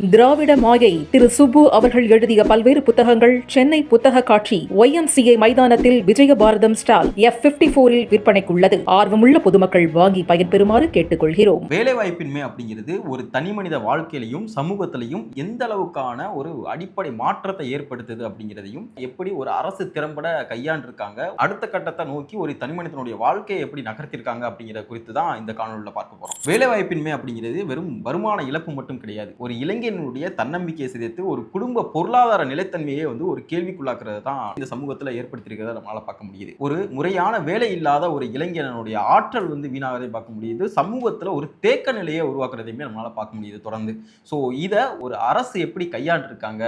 திராவிட மாயை திரு சுப்பு அவர்கள் எழுதிய பல்வேறு புத்தகங்கள் சென்னை புத்தக காட்சி ஒய்எம்சிஏ மைதானத்தில் Vijaya Bharatham stall F fifty போரில் விற்பனைக்குள்ளது. ஆர்வமுள்ள பொதுமக்கள் வாங்கி பயன்பெறுமாறு கேட்டுக்கொள்கிறோம். வேலைவாய்ப்பின்மை அப்படிங்கிறது ஒரு தனி மனித வாழ்க்கையிலையும் சமூகத்திலையும் எந்த அளவுக்கான ஒரு அடிப்படை மாற்றத்தை ஏற்படுத்துது அப்படிங்கிறதையும் எப்படி ஒரு அரசு திறம்பட கையாண்டிருக்காங்க அடுத்த கட்டத்தை நோக்கி ஒரு தனி மனிதனுடைய வாழ்க்கையை எப்படி நகர்த்திருக்காங்க அப்படிங்கிற குறித்து தான் இந்த காணொலியில் பார்க்க போறோம். வேலைவாய்ப்பின்மை அப்படிங்கிறது வெறும் வருமான இழப்பு மட்டும் கிடையாது. ஒரு இளைஞனுடைய தன்னம்பிக்கையை சிதைத்து ஒரு குடும்ப பொருளாதார நிலைத்தன்மையை வந்து ஒரு கேள்விக்குள்ளாக்குறது தான் இந்த சமூகத்தில் ஏற்படுத்தியிருக்கிறத நம்மளால பார்க்க முடியுது. ஒரு முறையான வேலை இல்லாத ஒரு இளைஞனுடைய ஆற்றல் வந்து வீணாகிறதை பார்க்க முடியுது. சமூகத்தில் ஒரு தேக்க நிலையை உருவாக்குறதையுமே நம்மளால பார்க்க முடியுது தொடர்ந்து. ஸோ இதை ஒரு அரசு எப்படி கையாண்டிருக்காங்க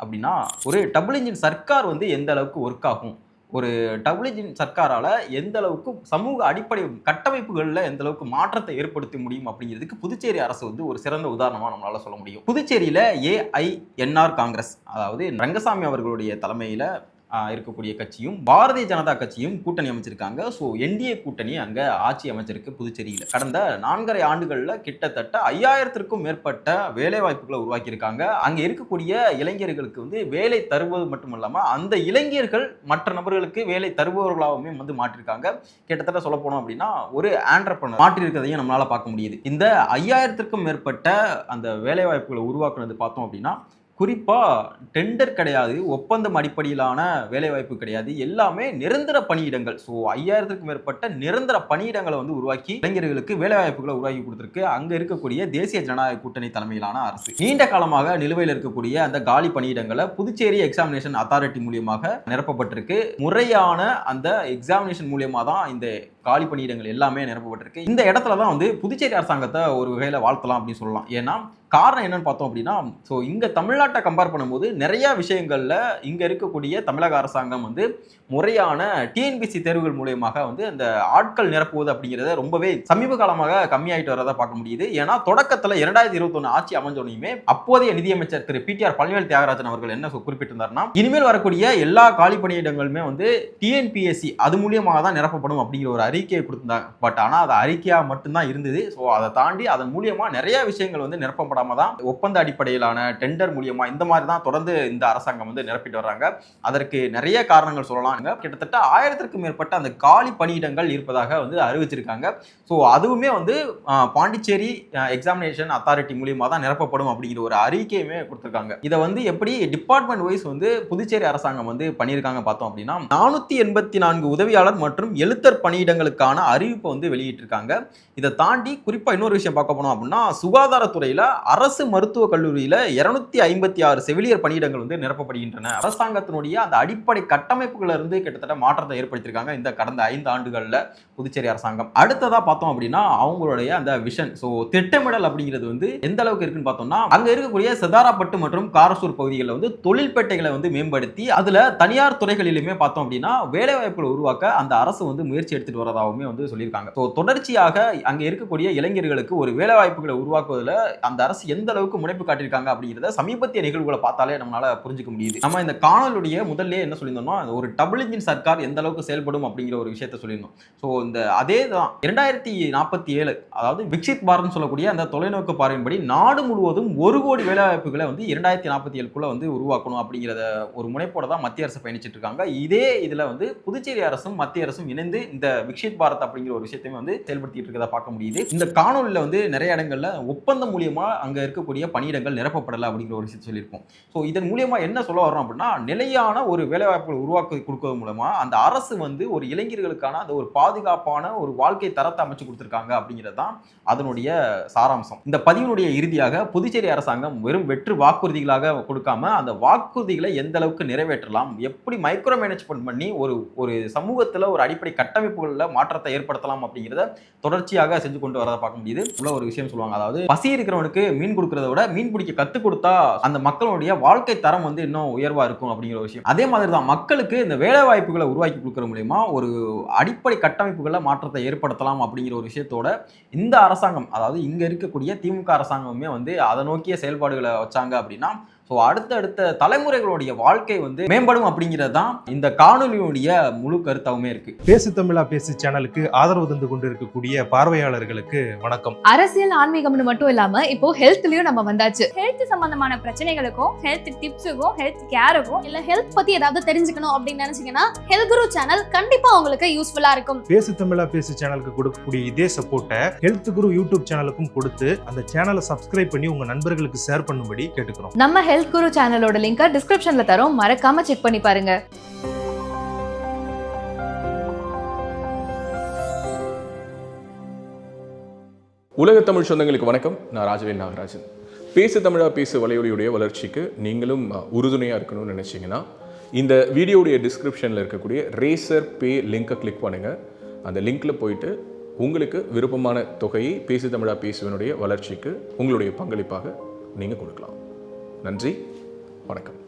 அப்படின்னா ஒரு டபுள் இன்ஜின் சர்க்கார் வந்து எந்த அளவுக்கு ஒர்க் ஆகும்? ஒரு டபுள் சர்க்காரால் சர்க்காரால எந்த அளவுக்கு சமூக அடிப்படை கட்டமைப்புகளில் எந்த அளவுக்கு மாற்றத்தை ஏற்படுத்த முடியும் அப்படிங்கிறதுக்கு புதுச்சேரி அரசு வந்து ஒரு சிறந்த உதாரணமா நம்மளால சொல்ல முடியும். புதுச்சேரியில ஏஐஎன்ஆர் காங்கிரஸ் அதாவது ரங்கசாமி அவர்களுடைய தலைமையில இருக்கக்கூடிய கட்சியும் பாரதிய ஜனதா கட்சியும் கூட்டணி அமைச்சிருக்காங்க. ஸோ என்டிஏ கூட்டணி அங்கே ஆட்சி அமைச்சிருக்கு புதுச்சேரியில். கடந்த நான்கரை ஆண்டுகளில் கிட்டத்தட்ட ஐயாயிரத்திற்கும் மேற்பட்ட வேலை வாய்ப்புகளை உருவாக்கியிருக்காங்க. அங்கே இருக்கக்கூடிய இளைஞர்களுக்கு வந்து வேலை தருவது மட்டும் இல்லாமல் அந்த இளைஞர்கள் மற்ற நபர்களுக்கு வேலை தருபவர்களாகவுமே வந்து மாற்றிருக்காங்க. கிட்டத்தட்ட சொல்ல போனோம் அப்படின்னா ஒரு ஆண்டர்பனர் மாற்றி இருக்கிறதையும் நம்மளால் பார்க்க முடியுது. இந்த ஐயாயிரத்திற்கும் மேற்பட்ட அந்த வேலை வாய்ப்புகளை உருவாக்குனது பார்த்தோம் அப்படின்னா குறிப்பாக டெண்டர் கிடையாது ஒப்பந்தம் அடிப்படையிலான வேலைவாய்ப்பு கிடையாது. எல்லாமே நிரந்தர பணியிடங்கள். ஸோ ஐயாயிரத்துக்கும் மேற்பட்ட நிரந்தர பணியிடங்களை வந்து உருவாக்கி இளைஞர்களுக்கு வேலைவாய்ப்புகளை உருவாக்கி கொடுத்துருக்கு. அங்கே இருக்கக்கூடிய தேசிய ஜனநாயக கூட்டணி தலைமையிலான அரசு. நீண்ட காலமாக நிலுவையில் இருக்கக்கூடிய அந்த காலி பணியிடங்களை புதுச்சேரி எக்ஸாமினேஷன் அத்தாரிட்டி மூலியமாக நிரப்பப்பட்டிருக்கு. முறையான அந்த எக்ஸாமினேஷன் மூலியமாக தான் இந்த காலி பணியிடங்கள் எல்லாமே நிரப்பப்பட்டிருக்கு. இந்த இடத்துல தான் வந்து புதுச்சேரி அரசாங்கத்தை ஒரு வகையில் வாழ்த்தலாம் அப்படின்னு சொல்லலாம். ஏன்னா காரணம் என்னன்னு பார்த்தோம் அப்படின்னா ஸோ இங்கே தமிழ்நாட்டை கம்பேர் பண்ணும்போது நிறைய விஷயங்களில் இங்கே இருக்கக்கூடிய தமிழக அரசாங்கம் வந்து முறையான டிஎன்பிசி தேர்வுகள் மூலியமாக வந்து அந்த ஆட்கள் நிரப்புவது அப்படிங்கிறத ரொம்பவே சமீப காலமாக கம்மியாயிட்டு வரதை பார்க்க முடியுது. ஏன்னா தொடக்கத்தில் இரண்டாயிரத்தி இருபத்தொன்னு ஆட்சி அமைஞ்சோனையுமே அப்போதைய நிதியமைச்சர் திரு பிடிஆர் பழனிவேல் தியாகராஜன் அவர்கள் என்ன குறிப்பிட்டிருந்தார்னா இனிமேல் வரக்கூடிய எல்லா காலி பணியிடங்களுமே வந்து டிஎன்பிஎஸ்சி அது மூலியமாக தான் நிரப்பப்படும் அப்படிங்கிற ஒரு அறிக்கையை கொடுத்திருந்தாங்க பட் ஆனால் அது அறிக்கையாக மட்டும்தான் இருந்தது. ஸோ அதை தாண்டி அதன் மூலியமாக நிறைய விஷயங்கள் வந்து நிரப்பப்படாம தான் ஒப்பந்த அடிப்படையிலான டெண்டர் மூலியமா இந்த மாதிரி தான் தொடர்ந்து இந்த அரசாங்கம் வந்து நிரப்பிட்டு வர்றாங்க. அதற்கு நிறைய காரணங்கள் சொல்லலாம். கிட்டத்தட்ட ஆயிரத்திற்கும் மேற்பட்ட அந்த காலி பணியிடங்கள் இருப்பதாக வந்து அறிவிச்சிருக்காங்க. ஸோ அதுவுமே வந்து பாண்டிச்சேரி எக்ஸாமினேஷன் அத்தாரிட்டி மூலியமா தான் நிரப்பப்படும் அப்படிங்கிற ஒரு அறிக்கையுமே கொடுத்துருக்காங்க. இதை வந்து எப்படி டிபார்ட்மெண்ட் வைஸ் வந்து புதுச்சேரி அரசாங்கம் வந்து பண்ணியிருக்காங்க பார்த்தோம் அப்படின்னா நானூத்தி எண்பத்தி நான்கு உதவியாளர் மற்றும் எழுத்தர் பணியிடங்களுக்கான அறிவிப்பை வந்து வெளியிட்டிருக்காங்க. இதை தாண்டி குறிப்பாக இன்னொரு விஷயம் பார்க்க போனோம் அப்படின்னா சுகாதாரத்துறையில் அரசு மருத்துவக் கல்லூரியில் இருநூத்தி ஐம்பத்தி ஆறு செவிலியர் பணியிடங்கள் வந்து நிரப்பப்படுகின்றன. அரசாங்கத்தினுடைய அந்த அடிப்படை கட்டமைப்புகளில் இருந்து கிட்டத்தட்ட மாற்றத்தை ஏற்படுத்தியிருக்காங்க இந்த கடந்த ஐந்து ஆண்டுகளில் புதுச்சேரி அரசாங்கம். அடுத்ததாக பார்த்தோம் அப்படின்னா அவங்களுடைய அந்த விஷன் ஸோ திட்டமிடல் அப்படிங்கிறது வந்து எந்த அளவுக்கு இருக்குன்னு பார்த்தோம்னா அங்கே இருக்கக்கூடிய சிதாராப்பட்டு மற்றும் காரசூர் பகுதிகளில் வந்து தொழில்பேட்டைகளை வந்து மேம்படுத்தி அதில் தனியார் துறைகளிலுமே பார்த்தோம் அப்படின்னா வேலைவாய்ப்புகளை உருவாக்க அந்த அரசு வந்து முயற்சி எடுத்துட்டு வரதாகவுமே வந்து சொல்லியிருக்காங்க. ஸோ தொடர்ச்சியாக அங்கே இருக்கக்கூடிய இளைஞர்களுக்கு ஒரு வேலைவாய்ப்புகளை உருவாக்குவதில் அந்த அரசு எந்த அளவுக்கு முனைப்பு காட்டியிருக்காங்க அப்படிங்கிறத சமீபத்திய நிகழ்வுகளை பார்த்தாலே நம்மளால புரிஞ்சுக்க முடியுது. நம்ம இந்த காணொலுடைய முதல்ல என்ன சொல்லியிருந்தோம்னா ஒரு டபுள் இன்ஜின் சர்க்கார் எந்த அளவுக்கு செயல்படும் அப்படிங்கிற ஒரு விஷயத்த சொல்லியிருந்தோம். ஸோ இந்த அதே தான் இரண்டாயிரத்தி நாற்பத்தி ஏழு அதாவது விக்சித் பாரத்னு சொல்லக்கூடிய அந்த தொலைநோக்கு பார்வையின்படி நாடு முழுவதும் ஒரு கோடி வேலைவாய்ப்புகளை வந்து இரண்டாயிரத்தி நாற்பத்தி ஏழுக்குள்ள வந்து உருவாக்கணும் அப்படிங்கிறத ஒரு முனைப்போட தான் மத்திய அரசு பயணிச்சுட்டு இருக்காங்க. இதே இதுல வந்து புதுச்சேரி அரசும் மத்திய அரசும் இணைந்து இந்த விக்ஷித் பாரத் அப்படிங்கிற ஒரு விஷயத்தையும் வந்து செயல்படுத்திட்டு இருக்கிறத பார்க்க முடியுது. இந்த காணொலியில் வந்து நிறைய இடங்கள்ல ஒப்பந்தம் மூலியமா அங்கே இருக்கக்கூடிய பணியிடங்கள் நிரப்பப்படலை அப்படிங்கிற ஒரு விஷயத்தை சொல்லியிருக்கோம் ஸோ இதன் மூலயமா என்ன சொல்ல வரோம் அப்படின்னா நிலையான ஒரு வேலைவாய்ப்புகள் உருவாக்கி கொடுக்கறது மூலமா அந்த அரசு வந்து ஒரு இளைஞர்களுக்கான அந்த ஒரு பாதுகாப்பான ஒரு வாழ்க்கை தரத்தை அமைச்சு கொடுத்துருக்காங்க அப்படிங்கிறது தான் அதனுடைய சாராம்சம். இந்த பதிவினுடைய இறுதியாக புதுச்சேரி அரசாங்கம் வெறும் வெற்று வாக்குறுதிகளாக கொடுக்காம அந்த வாக்குறுதிகளை எந்த அளவுக்கு நிறைவேற்றலாம் எப்படி மைக்ரோ மேனேஜ்மெண்ட் பண்ணி ஒரு ஒரு சமூகத்தில் ஒரு அடிப்படை கட்டமைப்புகளில் மாற்றத்தை ஏற்படுத்தலாம் அப்படிங்கிறத தொடர்ச்சியாக செஞ்சு கொண்டு வரதை பார்க்க முடியுது. உள்ள ஒரு விஷயம் சொல்லுவாங்க. அதாவது பசி இருக்கிறவனுக்கு மீன் கொடுக்கறத விட மீன் பிடிக்க கற்றுக் கொடுத்தா அந்த மக்களுடைய வாழ்க்கை தரம் வந்து இன்னும் உயர்வா இருக்கும் அப்படிங்கிற ஒரு விஷயம். அதே மாதிரி தான் மக்களுக்கு இந்த வேலை வாய்ப்புகளை உருவாக்கி கொடுக்கற மூலயமா ஒரு அடிப்படை கட்டமைப்புகளில் மாற்றத்தை ஏற்படுத்தலாம் அப்படிங்கிற ஒரு விஷயத்தோட இந்த அரசாங்கம் அதாவது இங்க இருக்கக்கூடிய திமுக அரசாங்கமே வந்து அதை நோக்கிய செயல்பாடுகளை வச்சாங்க அப்படின்னா ஸோ அடுத்தடுத்த தலைமுறைகளுடைய வாழ்க்கை வந்து மேம்படும் அப்படிங்கிறது தான் இந்த காணொலியுடைய முழு கருத்தாவுமே இருக்கு. பேசு தமிழா பேசு சேனலுக்கு ஆதரவு தந்து கொண்டிருக்கக்கூடிய பார்வையாளர்களுக்கு வணக்கம். அரசியல் ஆன்மீகம்னு மட்டும் இல்லாம இப்போ ஹெல்த்லயும் நம்ம வந்தாச்சு. ஹெல்த் சம்பந்தமான பிரச்சனைகளுக்கும் ஹெல்த் டிப்ஸுக்கும் ஹெல்த் கேருக்கும் இல்ல ஹெல்த் பத்தி ஏதாவது தெரிஞ்சுக்கணும் அப்படின்னு நினைச்சீங்கன்னா ஹெல்த் குரு சேனல் கண்டிப்பா உங்களுக்கு யூஸ்ஃபுல்லா இருக்கும். பேசு தமிழா பேசு சேனலுக்கு கொடுக்கக்கூடிய இதே சப்போர்ட்டை ஹெல்த் குரு யூடியூப் சேனலுக்கும் கொடுத்து அந்த சேனலை சப்ஸ்கிரைப் பண்ணி உங்க நண்பர்களுக்கு ஷேர் பண்ணும்படி கேட்டுக்கிறோம். நம்ம ஹெல்த் குரு சேனலோட லிங்கை டிஸ்கிரிப்ஷன்ல தரோம். மறக்காம செக் பண்ணி பாருங்க. உலக தமிழ் சொந்தங்களுக்கு வணக்கம். நான் ராஜவேல் நாகராஜன். பேசு தமிழா பேசு வலையொலியுடைய வளர்ச்சிக்கு நீங்களும் உறுதுணையாக இருக்கணும்னு நினச்சிங்கன்னா இந்த வீடியோடைய டிஸ்கிரிப்ஷனில் இருக்கக்கூடிய ரேசர் பே லிங்கை கிளிக் பண்ணுங்கள் அந்த லிங்க்கில் போயிட்டு உங்களுக்கு விருப்பமான தொகையை பேசு தமிழா பேசுவனுடைய வளர்ச்சிக்கு உங்களுடைய பங்களிப்பாக நீங்கள் கொடுக்கலாம். நன்றி. வணக்கம்.